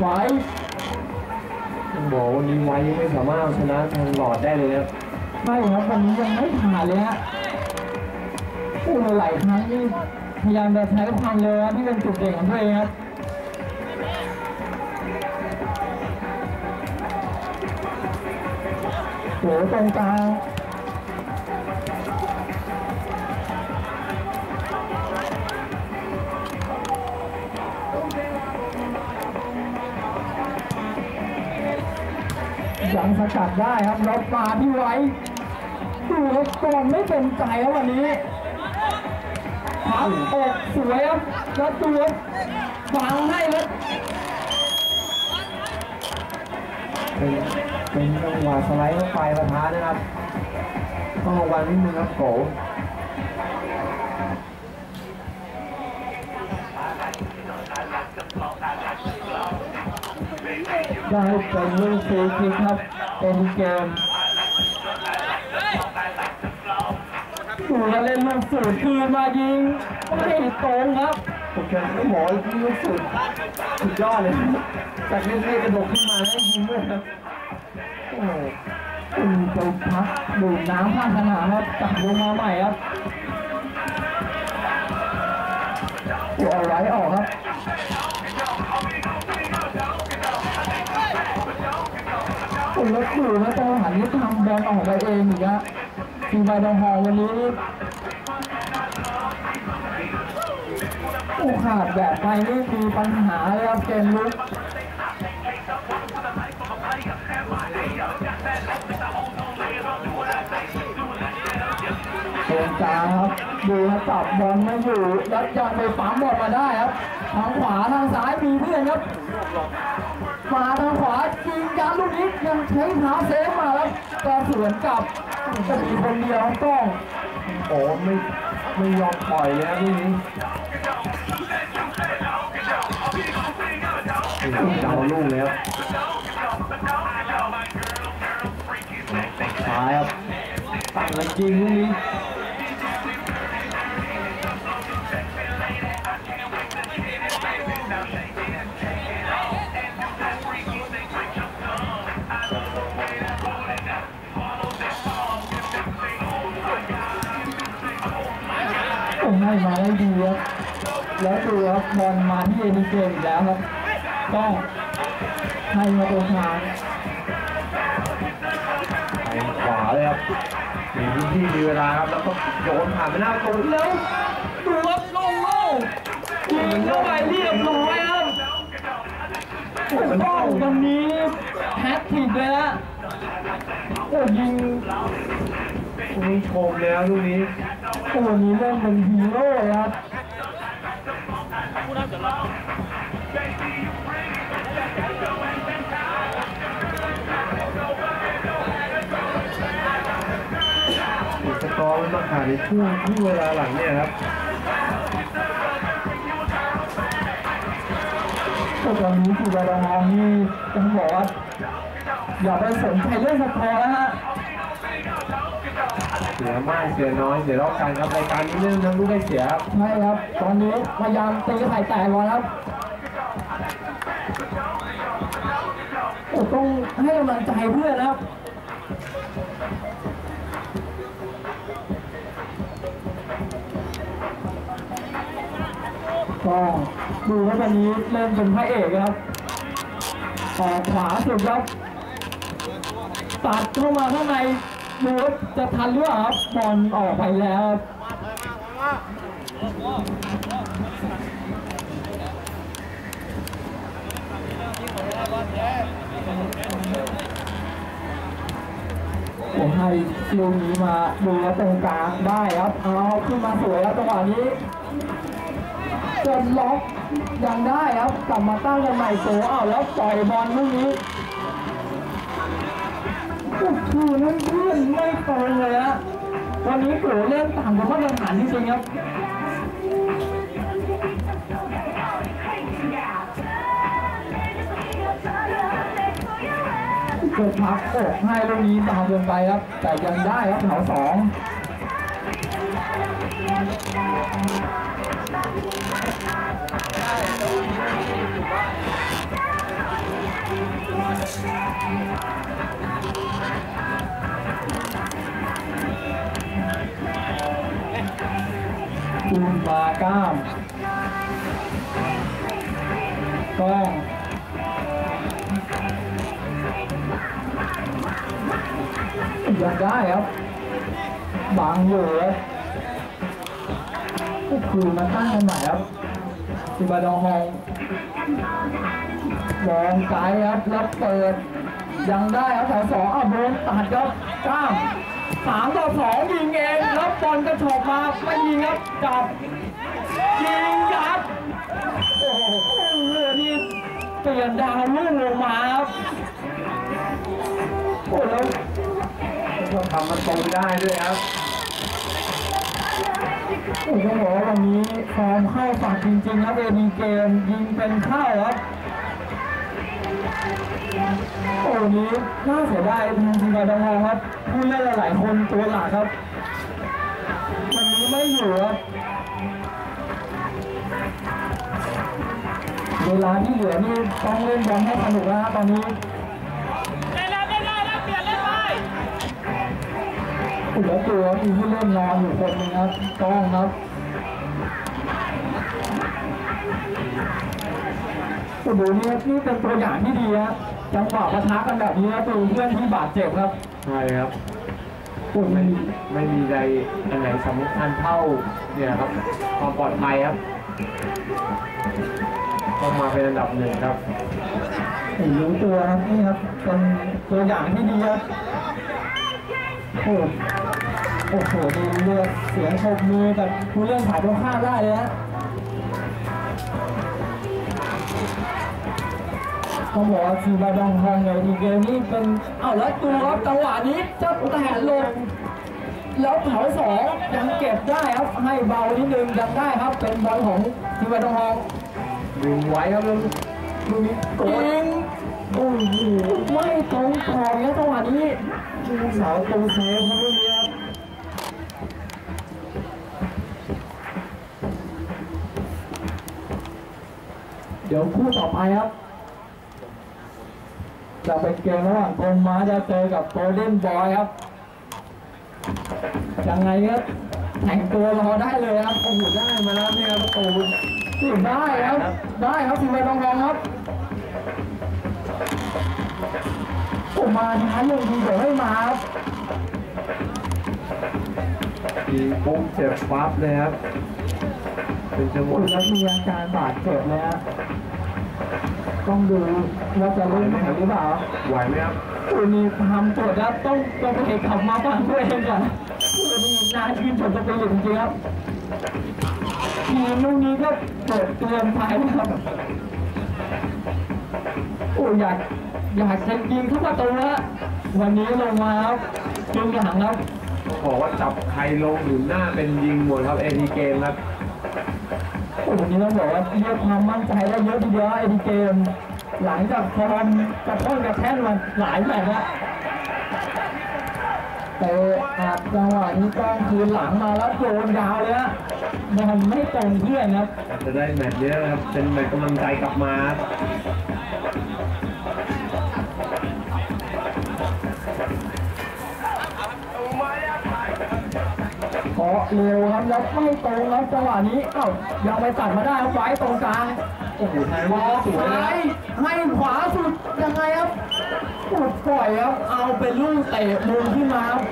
ไว้ต้องบอกวันนี้ไว้ยังไม่สามารถชนะทางหลอดได้เลยครับใช่ครับวันนี้ยังไม่ผ่านเลยฮะพูดหลายครั้งนี่พยายามจะใช้ความเร็วที่เป็นจุดเด่นของตัวเองครับโหตรงกลาง ยังสกัดได้ครับล็อกมาที่ไว้ดูครับก่อนไม่เป็นใจแล้ววันนี้พับอกสวยครับแล้วดูครับฟังให้ครับเป็นเป็นจังหวะสไลด์เข้าไปประทานนะครับต้องระวังนิดนึงครับโก ได้เป็นลูกฟรีคิกครับเป็นเกมดูแล้วเล่นลูกสูตรคืนมายิงไม่ตรงครับโอเคไม่หมอที่รู้สึกสุดยอดเลยจากเล่นๆกระโดดขึ้นมาแล้วยิงด้วยครับโอ้คุณไปพักดื่มน้ำข้างสนามครับกลับลงมาใหม่ครับโอ้เอาไว้ออกครับ โอ้แล้วดูนะจังหวะนี้ทำแบอลออกไปเองอีกอะทีมบาดองฮอลวันนี้นี่โอ้ขาดแบบไปนี่มีปัญหาเลยครับเกมลุกตรงกลาครับดูจับบอลไม่อยู่แล้วยังไปปั๊มบอลมาได้ครับ ทางขวาทางซ้ายมีเพื่อนครับ มาทางขวายิงยันลูกนี้ยังใช้เท้าเซฟมาแล้วแต่สวนกลับจะมีคนเดียวต้องโอ้ไม่ไม่ยอมปล่อยเลยนะลูกนี้นี่ครับเจ้าลูกแล้วซ้ายครับตั้งแล้วยิงลูกนี้ ผมให้มาได้ดีครับแล้วดูครับบอลมาที่เอนิเกมอีกแล้วครับต้องให้มาตรงกลางไปขวาเลยครับมีพื้นที่มีเวลาครับแล้วก็โยนผ่านไปหน้าประตูแล้วดูครับโล่งโล่งยิงเข้าไปเรียบร้อยครับถูกต้องตรงนี้แฮตทริกเลยนะโอ้ยิงลูกชมแล้วลูกนี้ โอ้นี้เล่นเป็นฮีโร่เลยครับสกอร์มันมาขาดในช่วงที่เวลาหลังเนี่ยครับแต่ตอนนี้คือดารางนี่ต้องบอกว่าอย่าไปสนใจเรื่องสกอร์แล้วฮะเสียมากเสียน้อยเสียรอบกันครับรายการนี้เรื่องทั้งลูกได้เสียครับใช่ครับ ตอนนี้พยายามตีไข่แตกก่อนครับต้องให้กำลังใจเพื่อนครับก็ดูว่าวันนี้เล่นเป็นพระเอกครับออกขวาสุดครับตัดเข้ามาข้างใน ดูว่าจะทันหรือเปล่าครับบอลออกไปแล้วผมให้ลูกนี้มาดูแลตรงกลางได้ครับ เอาขึ้นมาสวยแล้วจังหวะนี้กดล็อกยังได้ครับกลับมาตั้งกันใหม่โตเอาแล้วปล่อยบอลลูกนี้ โอ้โหนั่นเพื่อนไม่ตรงเลยฮะวันนี้โกเล่นต่ำกว่ามาตรฐานจริงๆครับเกิดพักอกให้ลูกนี้ตามเกินไปครับ แต่ยังได้ครับแถวสอง จุมบาก้ามกล้องยังได้ครับ บางเหลือพวกคือมาตั้งกันใหม่ครับจิบาดองฮองมองซ้ายครับ แล้เปิด ยังได้ครับแถวสองอะโดนตัดครับก้ามสามต่อสองยิงเองแล้วบอลกระโฉบมาไม่ยิงครับจับยิงยัดโอ้โหเรือนี่เปลี่ยนดาวลุ่งลงมาครับโอ้แล้วทำมันตรงได้ด้วยครับโอ้โหต้องบอกวันนี้ฟอร์มเข้าฝักจริงๆครับเอดีเกมยิงเป็นเข้าครับ วันนี้น่าเสียดายทางทีมบาดองครับผู้เล่นหลายๆคนตัวหลักครับวันนี้ไม่อยู่ครับเวลาที่เหลือนี่ต้องเล่นบอลให้สนุกแล้วครับตอนนี้เล่นแล้วเล่นได้แล้วเปลี่ยนเล่นไปเหลือตัวมีผู้เล่นนอนอยู่คนหนึงครับต้องครับ โอ้โหนี่นี่เป็นตัวอย่างที่ดีครับจังหวะปะทะกันแบบนี้ครับตัวเพื่อนที่บาดเจ็บครับใช่ครับโอ้โหไม่ไม่มีใดอันไหนสำคัญเท่าเนี่ยครับความปลอดภัยครับต้องมาเป็นอันดับหนึ่งครับโอ้โหรู้ตัวครับนี่ครับเป็นตัวอย่างที่ดีครับโอ้โหโอ้โหดีเลือดเสียงชมมือกับผู้เล่นถ่ายตรงข้ามได้เลยฮะ ต้องบอกว่าทีมบาดองทองในทีเกมนี้เป็นเอ้าแล้วดูครับจังหวะนี้เจะแตะลงแล้วแถวสองยังเก็บได้ครับให้เบานิดนึงยังได้ครับเป็นบอลของทีมบาดองทองดึงไว้ครับแล้วลูกนี้โกงโอ้โหไม่ตรงขอบนะจังหวะนี้ลูกสาวตูเซฟครับลูกนี้ครับเดี๋ยวคู่ต่อไปครับ จะเป็นเกมระหว่างกรมม้าจะเจอกับโกลเด้นบอยครับ ยังไงครับแต่งตัวรอได้เลยครับโอ้โหได้มาแล้วเนี่ยครับโอ้โหได้ครับ ได้ครับทีมไปทองทองครับโอ้มาช้ายังทีเดี๋ยวให้มาครับยิงปุ๊บเจ็บปั๊บเลยครับเป็นจังหโอ้วะแล้วมีอาการบาดเจ็บเลยฮะ ต้องดูว่าจะเล่นไหวหรือเปล่าไหวไหมครับคู่นี้ทำตรวจแล้วต้องต้องไปขับมาฟังตัวเองก่อนคู่นี้น่าชื่นชมสปิริตจริงๆครับทีมลูกนี้ก็เปิดเตือนภัยนะครับโอ้อยากอยากจะยิงทุกประตูแล้ววันนี้ลงมาครับจึงหลังครับบอกว่าจับใครลงหรือหน้าเป็นยิงหมดครับเอทีเกมครับโอ้ วันนี้ต้องบอกว่าเยอะความมั่นใจได้เยอะทีเดียวไอ้ดีเกม หลังจากฟอร์มกระท่อนกระแท่นมาหลายแมตช์แล้วแต่อาจจังหวะนี้ต้องคืนหลังมาแล้วโดนยาวเลยฮะมันไม่ตรงเพื่อนครับจะได้แมตช์เยอะครับเป็นแมตช์กำลังใจกลับมา เกาะเร็วครับแล้วไม่ตรงแล้วจังหวะนี้เอ้ายังไปตัดมาได้ครับไว้ตรงกลางโอ้โหไทยบว่าอลสวยนะซ้ายให้ขวาสุดยังไงครับปุดปล่อยครับเอาเป็นลูกเตะมุมขึ้นมาครับ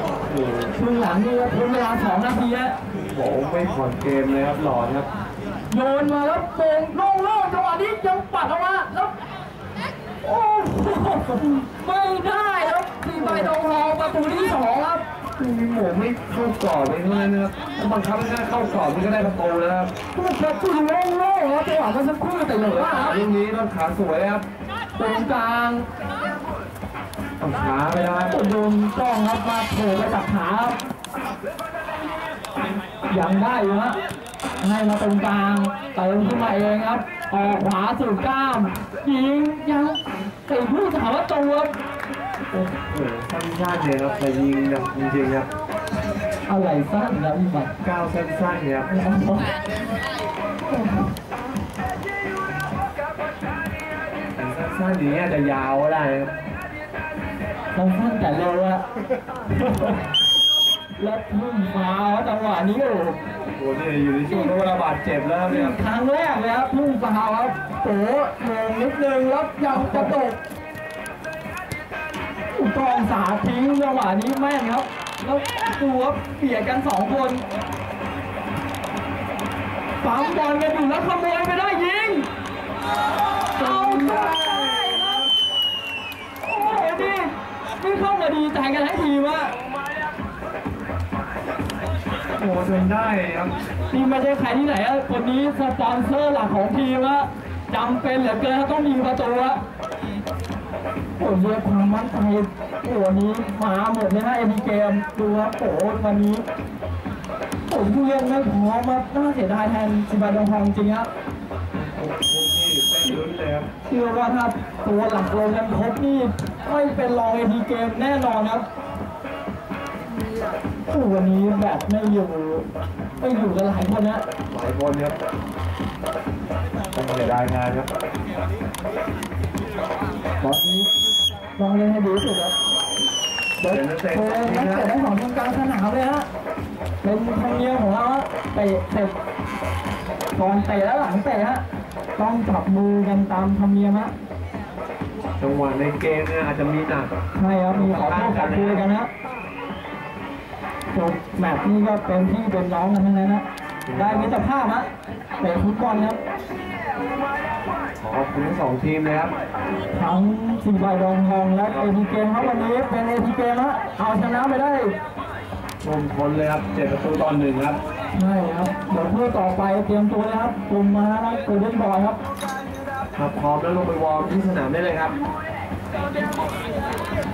โอ้โหครึ่งหลังนี่ครับพ้นเวลาสองนาทีฮะบอกว่าไม่ผ่อนเกมเลยครับหลอนครับโยนมาแล้วโป่งโล่งๆจังหวะนี้ยังปัดออกมาแล้วโอ้โหไม่ได้ครับทีใบดองทองประตูที่สองครับ มีหมูไม่เข้ากรอบเลยเท่านั้นนะครับถ้าบังคับให้เข้ากรอบนี่ก็ได้ประตูแล้วครับผู้ประตูโล่งๆครับจังหวะเมื่อสักครู่แต่เหลือว่าลูกนี้ต้องขาสวยครับตรงกลางต้องช้าไปแล้วครับโดนต้องครับมาโผล่ไปจับขาครับยังได้อยู่ฮะให้มาตรงกลางเติมขึ้นมาเองครับออกขวาสู่กล้ามยิงยังติดผู้สาวประตูครับ โอ้โหสั้นๆเนี่ยครับแต่ยิงแบบจริงๆครับอะไรสั้นนะพี่บัตรก้าวสั้นๆเนี่ยครับแต่สั้นๆอย่างนี้อาจะยาวก็ได้ครับสั้นแต่เร็วอะแล้วพึ่งฟ้าจังหวะนี้โอ้โหโอ้โหนี่อยู่ในช่วงระบาดเจ็บแล้วครับเนี่ยครั้งแรกเลยครับพึ่งฟ้าครับโอ้โหงงนิดนึงแล้วยังกระโดด อุกองสาทิ้งจังหวะนี้แม่นครับ แล้วดูครับเบียดกันสองคนปั๊มบอลกันอยู่แล้วขโมยไปได้ยิงเอาได้ครับโอ้โหนี่นี่เข้ามาดีใจกันทั้งทีมอะโอ้โหจนได้ครับนี่ไม่ใช่ใครที่ไหนอะคนนี้สปอนเซอร์หลักของทีมอะจำเป็นเหลือเกินต้องยิงประตูอะ โอ้เรียกความมั่นใจโอ้วันนี้มาหมดเลยนะเอ็มเกมดูครับโอ้วันนี้ผมผู้เล่นไม่พร้อมครับน่าเสียดายแทนสิบาดงทองจริงครับพวกนี้เป็นเลยเชื่อว่าถ้าตัวหลักลงกันครบนี่ไม่เป็นรองเอทีเกมแน่นอนครับโอ้วันนี้แบบไม่อยู่ไม่อยู่กันหลายคนนะหลายคนครับต้องเสียดายงานครับตอนนี้ ลองเล่นให้ดีที่สุดครับเดี๋ยวโชว์นักเตะทั้งสองทีมกลางสนามเลยฮะเป็นธรรมเนียมของเราฮะเตะเตะก่อนเตะแล้วหลังเตะฮะต้องจับมือกันตามธรรมเนียมฮะจังหวะในเกมเนี่ยอาจจะมีหนักใช่ครับมีขอโทษขอคุยกันนะจบแมตช์นี้ก็เป็นพี่เป็นน้องกันทั้งนั้นนะ ได้มิตรภาพฮะเตะฟุตบอลครับขอบคุณทั้งสองทีมเลยครับทั้งสีใบรองทองและเอทีเกมครับวันนี้เป็นเอทีเกมฮะเอาชนะไปได้ชมคนเลยครับเจ็ดประตูตอนหนึ่งครับใช่ครับเดี๋ยวเพื่อต่อไปเตรียมตัวนะครับกลุ่มมาแล้วโกลเด้นบอยครับครับพร้อมแล้วลงไปวอร์มที่สนามได้เลยครับเ